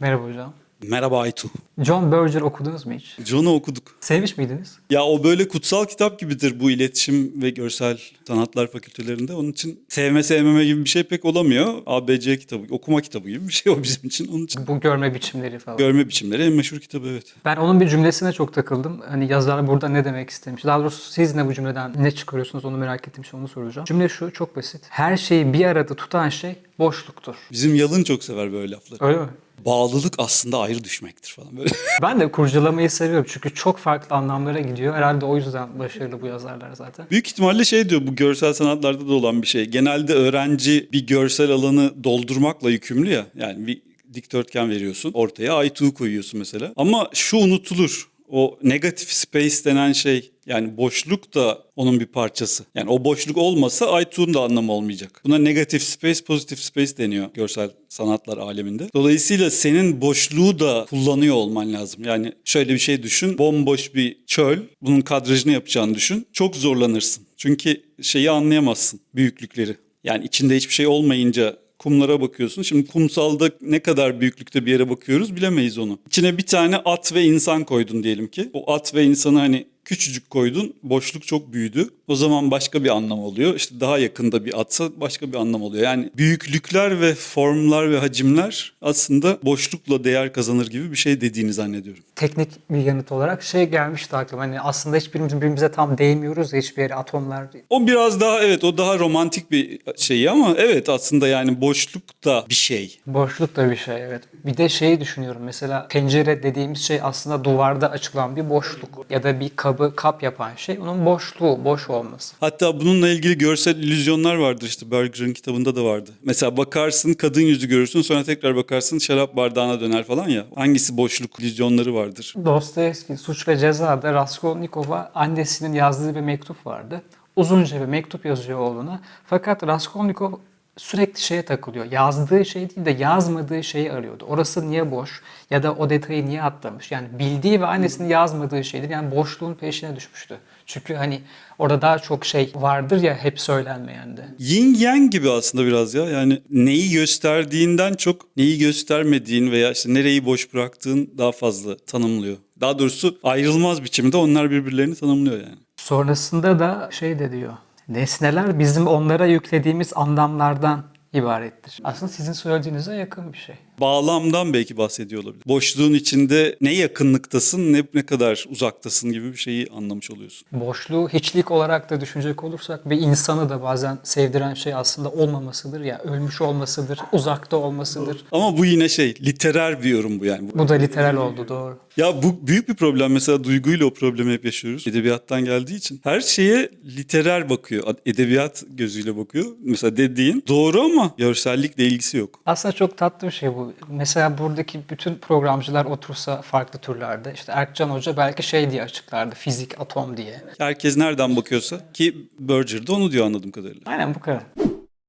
Merhaba hocam. Merhaba Aytu. John Berger okudunuz mu hiç? John'u okuduk. Sevmiş miydiniz? Ya o böyle kutsal kitap gibidir bu iletişim ve görsel sanatlar fakültelerinde. Onun için sevme sevmeme gibi bir şey pek olamıyor. ABC kitabı, okuma kitabı gibi bir şey o bizim için. Onun için Bu görme biçimleri falan. görme biçimleri en meşhur kitabı evet. ben onun bir cümlesine çok takıldım. Hani yazar burada ne demek istemiş. Daha doğrusu siz ne bu cümleden ne çıkarıyorsunuz onu merak ettim. Şimdi onu soracağım. Cümle şu çok basit. Her şeyi bir arada tutan şey boşluktur. Bizim Yalın çok sever böyle lafları. Öyle mi? Bağlılık aslında ayrı düşmektir falan böyle. Ben de kurcalamayı seviyorum çünkü çok farklı anlamlara gidiyor. Herhalde o yüzden başarılı bu yazarlar zaten. Büyük ihtimalle şey diyor bu görsel sanatlarda da olan bir şey. Genelde öğrenci bir görsel alanı doldurmakla yükümlü ya. Yani bir dikdörtgen veriyorsun ortaya Aytuğ koyuyorsun mesela. Ama şu unutulur. O negatif space denen şey yani boşluk da onun bir parçası. Yani o boşluk olmasa Aytuğ'un da anlamı olmayacak. Buna negatif space, pozitif space deniyor görsel sanatlar aleminde. Dolayısıyla senin boşluğu da kullanıyor olman lazım. Yani şöyle bir şey düşün. Bomboş bir çöl. Bunun kadrajını yapacağını düşün. Çok zorlanırsın. Çünkü şeyi anlayamazsın. Büyüklükleri. Yani içinde hiçbir şey olmayınca kumlara bakıyorsun. Şimdi kumsalda ne kadar büyüklükte bir yere bakıyoruz bilemeyiz onu. İçine bir tane at ve insan koydun diyelim ki. O at ve insanı hani küçücük koydun, boşluk çok büyüdü. O zaman başka bir anlam oluyor. İşte daha yakında bir atsa başka bir anlam oluyor. Yani büyüklükler ve formlar ve hacimler aslında boşlukla değer kazanır gibi bir şey dediğini zannediyorum. Teknik bir yanıt olarak şey gelmişti aklıma. Hani aslında hiçbirimiz birbirimize tam değmiyoruz ya hiçbir yere atomlar. O biraz daha evet o daha romantik bir şey ama evet aslında yani boşluk da bir şey. Boşluk da bir şey evet. Bir de şeyi düşünüyorum mesela pencere dediğimiz şey aslında duvarda açılan bir boşluk ya da bir kabı kap yapan şey onun boşluğu, boş olması. Hatta bununla ilgili görsel illüzyonlar vardır işte Berger'ın kitabında da vardı. Mesela bakarsın kadın yüzü görürsün sonra tekrar bakarsın şarap bardağına döner falan ya. Hangisi boşluk illüzyonları vardır? Dostoyevski Suç ve Ceza'da Raskolnikov'a annesinin yazdığı bir mektup vardı. Uzunca bir mektup yazıyor oğluna. Fakat Raskolnikov sürekli şeye takılıyor. Yazdığı şey değil de yazmadığı şeyi arıyordu. Orası niye boş ya da o detayı niye atlamış? Yani bildiği ve annesinin yazmadığı şeydir. Yani boşluğun peşine düşmüştü. Çünkü hani orada daha çok şey vardır ya hep söylenmeyen de. Yin yang gibi aslında biraz ya. Yani neyi gösterdiğinden çok neyi göstermediğin veya işte nereyi boş bıraktığın daha fazla tanımlıyor. Daha doğrusu ayrılmaz biçimde onlar birbirlerini tanımlıyor yani. Sonrasında da şey de diyor. Nesneler bizim onlara yüklediğimiz anlamlardan ibarettir. Aslında sizin söylediğinize yakın bir şey. Bağlamdan belki bahsediyor olabilir. Boşluğun içinde ne yakınlıktasın ne ne kadar uzaktasın gibi bir şeyi anlamış oluyorsun. Boşluğu hiçlik olarak da düşünecek olursak bir insanı da bazen sevdiren şey aslında olmamasıdır ya ölmüş olmasıdır, uzakta olmasıdır. Ama bu yine şey literer bir yorum bu yani. Bu da literal oldu doğru. Ya bu büyük bir problem mesela duyguyla o problemi hep yaşıyoruz. Edebiyattan geldiği için. Her şeye literer bakıyor. Edebiyat gözüyle bakıyor. Mesela dediğin doğru ama görsellikle ilgisi yok. Aslında çok tatlı bir şey bu. Mesela buradaki bütün programcılar otursa farklı türlerde. işte Erkcan Hoca belki şey diye açıklardı. Fizik, atom diye. Herkes nereden bakıyorsa ki Berger de onu diyor anladığım kadarıyla. Aynen bu kadar.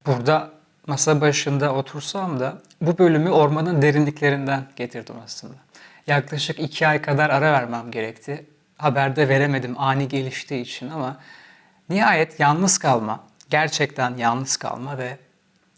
Burada masa başında otursam da bu bölümü ormanın derinliklerinden getirdim aslında. Yaklaşık iki ay kadar ara vermem gerekti. Haberde veremedim ani geliştiği için ama nihayet yalnız kalma, gerçekten yalnız kalma ve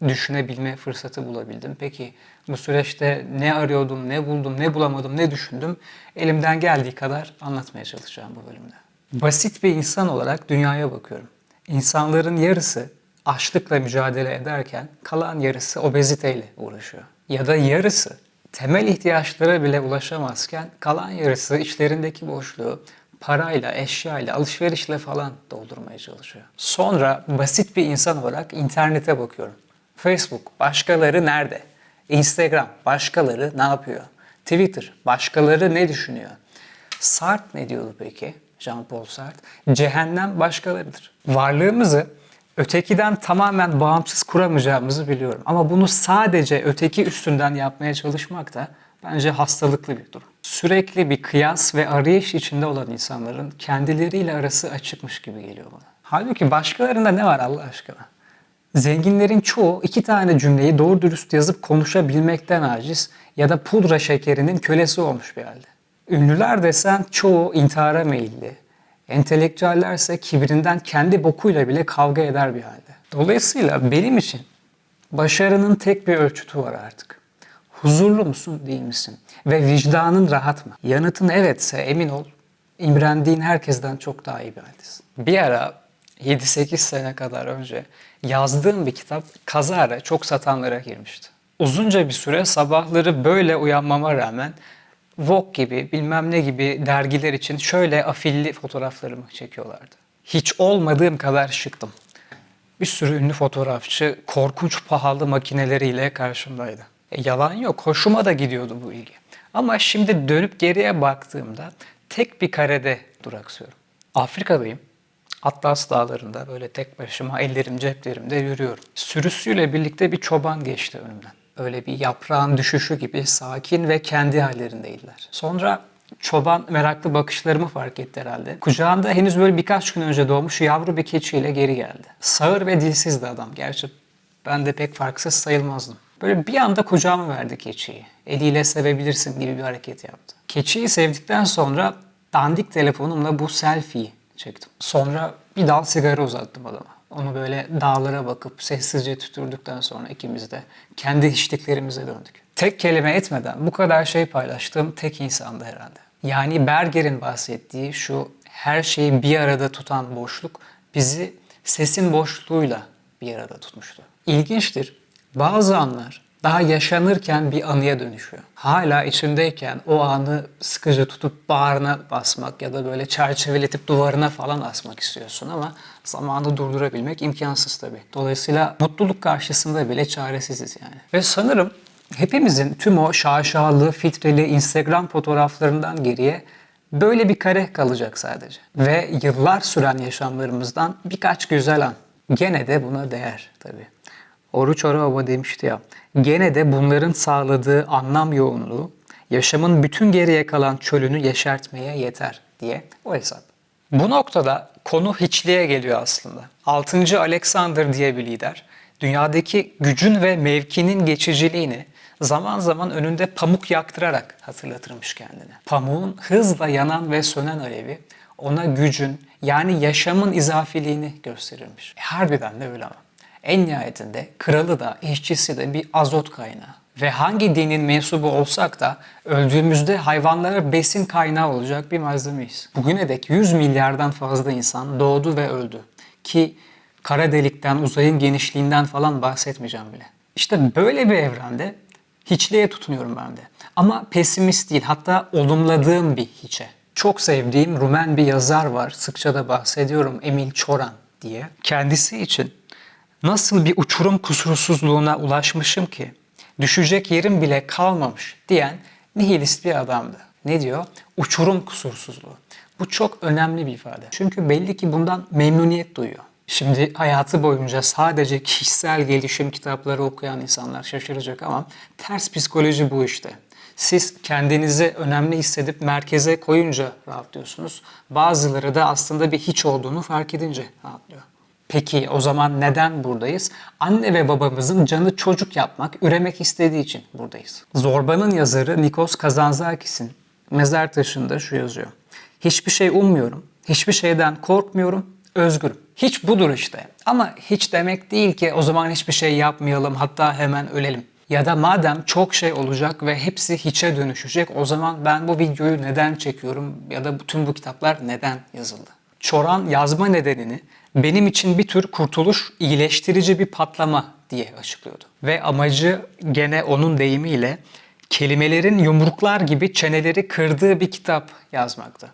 düşünebilme fırsatı bulabildim. Peki bu süreçte ne arıyordum, ne buldum, ne bulamadım, ne düşündüm? Elimden geldiği kadar anlatmaya çalışacağım bu bölümde. Basit bir insan olarak dünyaya bakıyorum. İnsanların yarısı açlıkla mücadele ederken kalan yarısı obeziteyle uğraşıyor. Ya da yarısı temel ihtiyaçlara bile ulaşamazken kalan yarısı içlerindeki boşluğu parayla, eşyayla, alışverişle falan doldurmaya çalışıyor. Sonra basit bir insan olarak internete bakıyorum. Facebook, başkaları nerede? Instagram, başkaları ne yapıyor? Twitter, başkaları ne düşünüyor? Sartre ne diyordu peki? Jean-Paul Sartre. Cehennem başkalarıdır. Varlığımızı ötekiden tamamen bağımsız kuramayacağımızı biliyorum. Ama bunu sadece öteki üstünden yapmaya çalışmak da bence hastalıklı bir durum. Sürekli bir kıyas ve arayış içinde olan insanların kendileriyle arası açıkmış gibi geliyor bana. Halbuki başkalarında ne var Allah aşkına? Zenginlerin çoğu iki tane cümleyi doğru dürüst yazıp konuşabilmekten aciz ya da pudra şekerinin kölesi olmuş bir halde. Ünlüler desen çoğu intihara meyilli. Entelektüellerse kibrinden kendi bokuyla bile kavga eder bir halde. Dolayısıyla benim için başarının tek bir ölçütü var artık. Huzurlu musun değil misin? Ve vicdanın rahat mı? Yanıtın evetse emin ol imrendiğin herkesten çok daha iyi bir haldesin. Bir ara 7-8 sene kadar önce yazdığım bir kitap kazara çok satanlara girmişti. Uzunca bir süre sabahları böyle uyanmama rağmen Vogue gibi bilmem ne gibi dergiler için şöyle afilli fotoğraflarımı çekiyorlardı. Hiç olmadığım kadar şıktım. Bir sürü ünlü fotoğrafçı korkunç pahalı makineleriyle karşımdaydı. E, yalan yok, hoşuma da gidiyordu bu ilgi. Ama şimdi dönüp geriye baktığımda tek bir karede duraksıyorum. Afrika'dayım. Atlas dağlarında böyle tek başıma ellerim ceplerimde yürüyorum. Sürüsüyle birlikte bir çoban geçti önümden. Öyle bir yaprağın düşüşü gibi sakin ve kendi hallerindeydiler. Sonra çoban meraklı bakışlarımı fark etti herhalde. Kucağında henüz böyle birkaç gün önce doğmuş yavru bir keçiyle geri geldi. Sağır ve dilsizdi adam. Gerçi ben de pek farksız sayılmazdım. Böyle bir anda kucağıma verdi keçiyi. Eliyle sevebilirsin gibi bir hareket yaptı. Keçiyi sevdikten sonra dandik telefonumla bu selfie'yi çektim. Sonra bir dal sigara uzattım adama. Onu böyle dağlara bakıp sessizce tütürdükten sonra ikimiz de kendi içtiklerimize döndük. Tek kelime etmeden bu kadar şey paylaştığım tek insandı herhalde. Yani Berger'in bahsettiği şu her şeyi bir arada tutan boşluk bizi sesin boşluğuyla bir arada tutmuştu. İlginçtir. Bazı anlar daha yaşanırken bir anıya dönüşüyor. Hala içindeyken o anı sıkıca tutup bağrına basmak ya da böyle çerçeveletip duvarına falan asmak istiyorsun ama zamanı durdurabilmek imkansız tabii. Dolayısıyla mutluluk karşısında bile çaresiziz yani. Ve sanırım hepimizin tüm o şaşalı, filtreli Instagram fotoğraflarından geriye böyle bir kare kalacak sadece. Ve yıllar süren yaşamlarımızdan birkaç güzel an. Gene de buna değer tabii. Oruç Arababa demişti ya, gene de bunların sağladığı anlam yoğunluğu yaşamın bütün geriye kalan çölünü yeşertmeye yeter diye o hesap. Bu noktada konu hiçliğe geliyor aslında. 6. Alexander diye bir lider, dünyadaki gücün ve mevkinin geçiciliğini zaman zaman önünde pamuk yaktırarak hatırlatırmış kendine. Pamuğun hızla yanan ve sönen alevi ona gücün yani yaşamın izafiliğini gösterirmiş. E, harbiden de öyle ama. En nihayetinde kralı da işçisi de bir azot kaynağı. Ve hangi dinin mensubu olsak da öldüğümüzde hayvanlara besin kaynağı olacak bir malzemeyiz. Bugüne dek 100 milyardan fazla insan doğdu ve öldü. Ki kara delikten, uzayın genişliğinden falan bahsetmeyeceğim bile. İşte böyle bir evrende hiçliğe tutunuyorum ben de. Ama pesimist değil, hatta olumladığım bir hiçe. Çok sevdiğim Rumen bir yazar var, sıkça da bahsediyorum, Emil Çoran diye. Kendisi için nasıl bir uçurum kusursuzluğuna ulaşmışım ki düşecek yerim bile kalmamış diyen nihilist bir adamdı. Ne diyor? Uçurum kusursuzluğu. Bu çok önemli bir ifade. Çünkü belli ki bundan memnuniyet duyuyor. Şimdi hayatı boyunca sadece kişisel gelişim kitapları okuyan insanlar şaşıracak ama ters psikoloji bu işte. Siz kendinizi önemli hissedip merkeze koyunca rahatlıyorsunuz. Bazıları da aslında bir hiç olduğunu fark edince rahatlıyor. Peki o zaman neden buradayız? Anne ve babamızın canı çocuk yapmak, üremek istediği için buradayız. Zorba'nın yazarı Nikos Kazantzakis'in mezar taşında şu yazıyor. Hiçbir şey ummuyorum, hiçbir şeyden korkmuyorum, özgürüm. Hiç budur işte. Ama hiç demek değil ki o zaman hiçbir şey yapmayalım hatta hemen ölelim. Ya da madem çok şey olacak ve hepsi hiçe dönüşecek o zaman ben bu videoyu neden çekiyorum ya da bütün bu kitaplar neden yazıldı? Çoran yazma nedenini benim için bir tür kurtuluş, iyileştirici bir patlama diye açıklıyordu. Ve amacı gene onun deyimiyle kelimelerin yumruklar gibi çeneleri kırdığı bir kitap yazmaktı.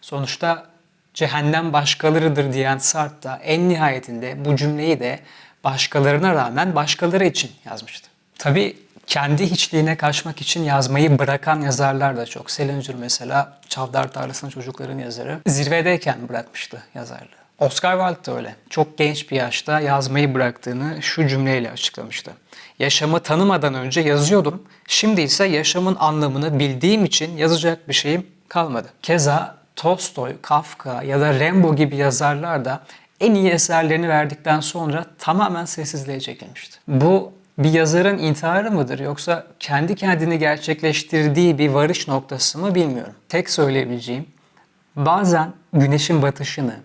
Sonuçta cehennem başkalarıdır diyen Sartre da en nihayetinde bu cümleyi de başkalarına rağmen başkaları için yazmıştı. Tabii kendi hiçliğine kaçmak için yazmayı bırakan yazarlar da çok. Salinger mesela Çavdar Tarlası'nın çocukların yazarı. Zirvedeyken bırakmıştı yazarlığı. Oscar Wilde de öyle. Çok genç bir yaşta yazmayı bıraktığını şu cümleyle açıklamıştı. Yaşamı tanımadan önce yazıyordum. Şimdi ise yaşamın anlamını bildiğim için yazacak bir şeyim kalmadı. Keza Tolstoy, Kafka ya da Rambo gibi yazarlar da en iyi eserlerini verdikten sonra tamamen sessizliğe çekilmişti. Bu bir yazarın intiharı mıdır yoksa kendi kendini gerçekleştirdiği bir varış noktası mı bilmiyorum. Tek söyleyebileceğim bazen güneşin batışını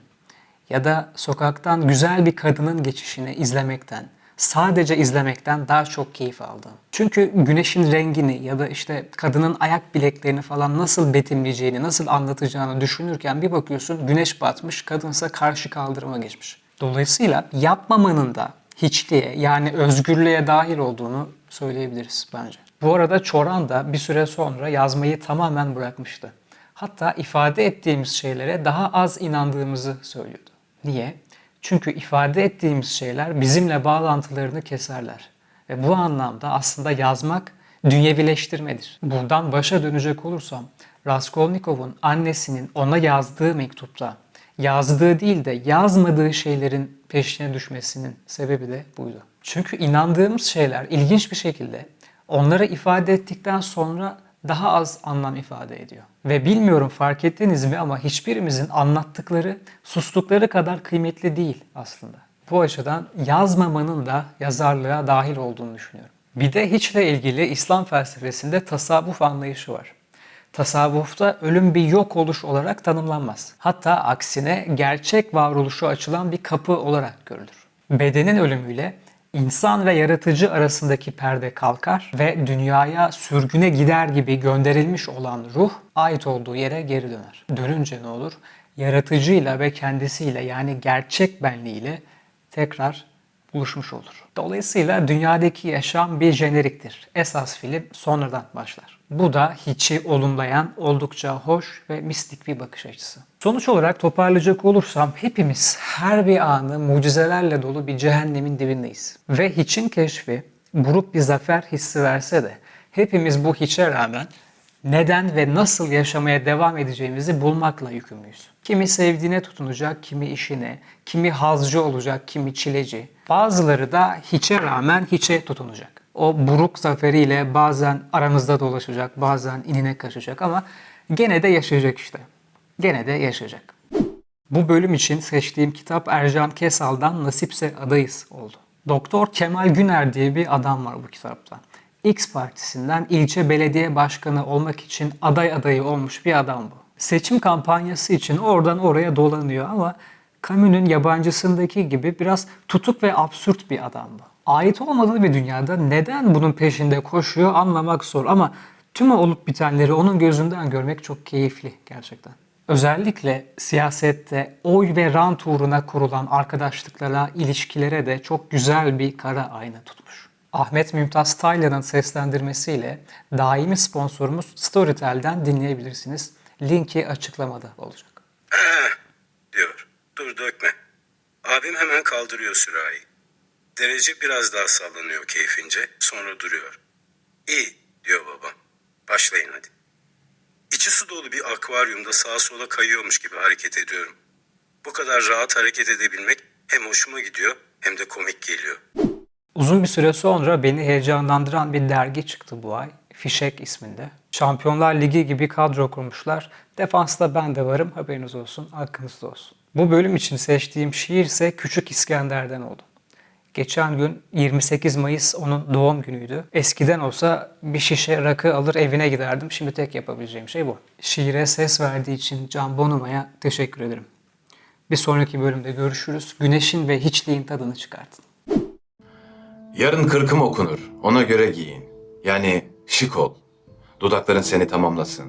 ya da sokaktan güzel bir kadının geçişini izlemekten sadece izlemekten daha çok keyif aldım. Çünkü güneşin rengini ya da işte kadının ayak bileklerini falan nasıl betimleyeceğini, nasıl anlatacağını düşünürken bir bakıyorsun güneş batmış, kadınsa karşı kaldırıma geçmiş. Dolayısıyla yapmamanın da hiçliğe yani özgürlüğe dahil olduğunu söyleyebiliriz bence. Bu arada Çoran da bir süre sonra yazmayı tamamen bırakmıştı. Hatta ifade ettiğimiz şeylere daha az inandığımızı söylüyordu. Niye? Çünkü ifade ettiğimiz şeyler bizimle bağlantılarını keserler. Ve bu anlamda aslında yazmak dünyevileştirmedir. Buradan başa dönecek olursam, Raskolnikov'un annesinin ona yazdığı mektupta yazdığı değil de yazmadığı şeylerin peşine düşmesinin sebebi de buydu. Çünkü inandığımız şeyler ilginç bir şekilde onları ifade ettikten sonra daha az anlam ifade ediyor. Ve bilmiyorum fark ettiniz mi ama hiçbirimizin anlattıkları sustukları kadar kıymetli değil aslında. Bu açıdan yazmamanın da yazarlığa dahil olduğunu düşünüyorum. Bir de hiçle ilgili İslam felsefesinde tasavvuf anlayışı var. Tasavvufta ölüm bir yok oluş olarak tanımlanmaz. Hatta aksine gerçek varoluşu açılan bir kapı olarak görülür. Bedenin ölümüyle insan ve yaratıcı arasındaki perde kalkar ve dünyaya sürgüne gider gibi gönderilmiş olan ruh ait olduğu yere geri döner. Dönünce ne olur? Yaratıcıyla ve kendisiyle yani gerçek benliğiyle tekrar buluşmuş olur. Dolayısıyla dünyadaki yaşam bir jeneriktir. Esas film sonradan başlar. Bu da hiçi olumlayan oldukça hoş ve mistik bir bakış açısı. Sonuç olarak toparlayacak olursam hepimiz her bir anı mucizelerle dolu bir cehennemin dibindeyiz. Ve hiçin keşfi buruk bir zafer hissi verse de hepimiz bu hiçe rağmen neden ve nasıl yaşamaya devam edeceğimizi bulmakla yükümlüyüz. Kimi sevdiğine tutunacak, kimi işine, kimi hazcı olacak, kimi çileci. Bazıları da hiçe rağmen hiçe tutunacak. O buruk zaferiyle bazen aranızda dolaşacak, bazen inine kaçacak ama gene de yaşayacak işte. Gene de yaşayacak. Bu bölüm için seçtiğim kitap Ercan Kesal'dan Nasipse Adayız oldu. Doktor Kemal Güner diye bir adam var bu kitapta. X partisinden ilçe belediye başkanı olmak için aday adayı olmuş bir adam bu. Seçim kampanyası için oradan oraya dolanıyor ama Camus'un yabancısındaki gibi biraz tutuk ve absürt bir adam bu. Ait olmadığı bir dünyada neden bunun peşinde koşuyor anlamak zor ama tüm olup bitenleri onun gözünden görmek çok keyifli gerçekten. Özellikle siyasette oy ve rant uğruna kurulan arkadaşlıklara, ilişkilere de çok güzel bir kara ayna tutmuş. Ahmet Mümtaz Taylan'ın seslendirmesiyle daimi sponsorumuz Storytel'den dinleyebilirsiniz. Linki açıklamada olacak. diyor. Dur dökme. Abim hemen kaldırıyor sürahi. Derece biraz daha sallanıyor keyfince, sonra duruyor. İyi, diyor babam. Başlayın hadi. İçi su dolu bir akvaryumda sağa sola kayıyormuş gibi hareket ediyorum. Bu kadar rahat hareket edebilmek hem hoşuma gidiyor hem de komik geliyor. Uzun bir süre sonra beni heyecanlandıran bir dergi çıktı bu ay. Fişek isminde. Şampiyonlar Ligi gibi kadro kurmuşlar. Defansta ben de varım haberiniz olsun, aklınızda olsun. Bu bölüm için seçtiğim şiir ise Küçük İskender'den oldu. Geçen gün 28 Mayıs onun doğum günüydü. Eskiden olsa bir şişe rakı alır evine giderdim. Şimdi tek yapabileceğim şey bu. Şiire ses verdiği için Can Bonomo'ya teşekkür ederim. Bir sonraki bölümde görüşürüz. Güneşin ve hiçliğin tadını çıkartın. Yarın kırkım okunur. Ona göre giyin. Yani şık ol. Dudakların seni tamamlasın.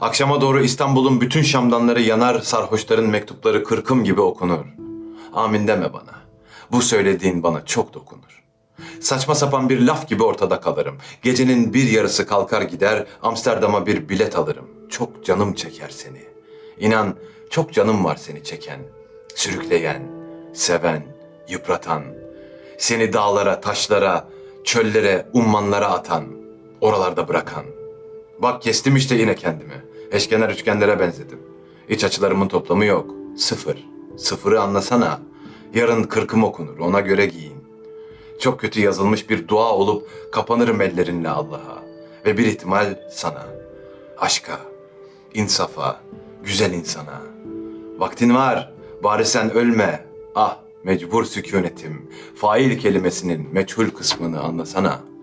Akşama doğru İstanbul'un bütün şamdanları yanar, sarhoşların mektupları kırkım gibi okunur. Amin deme bana. Bu söylediğin bana çok dokunur. Saçma sapan bir laf gibi ortada kalırım. Gecenin bir yarısı kalkar gider, Amsterdam'a bir bilet alırım. Çok canım çeker seni. İnan çok canım var seni çeken. Sürükleyen, seven, yıpratan. Seni dağlara, taşlara, çöllere, ummanlara atan. Oralarda bırakan. Bak kestim işte yine kendimi. Eşkenar üçgenlere benzedim. İç açılarımın toplamı yok. Sıfır. Sıfırı anlasana. Yarın kırkım okunur. Ona göre giyin. Çok kötü yazılmış bir dua olup kapanırım ellerinle Allah'a. Ve bir ihtimal sana. Aşka, insafa, güzel insana. Vaktin var. Bari sen ölme. Ah mecbur sükunetim. Fail kelimesinin meçhul kısmını anlasana.''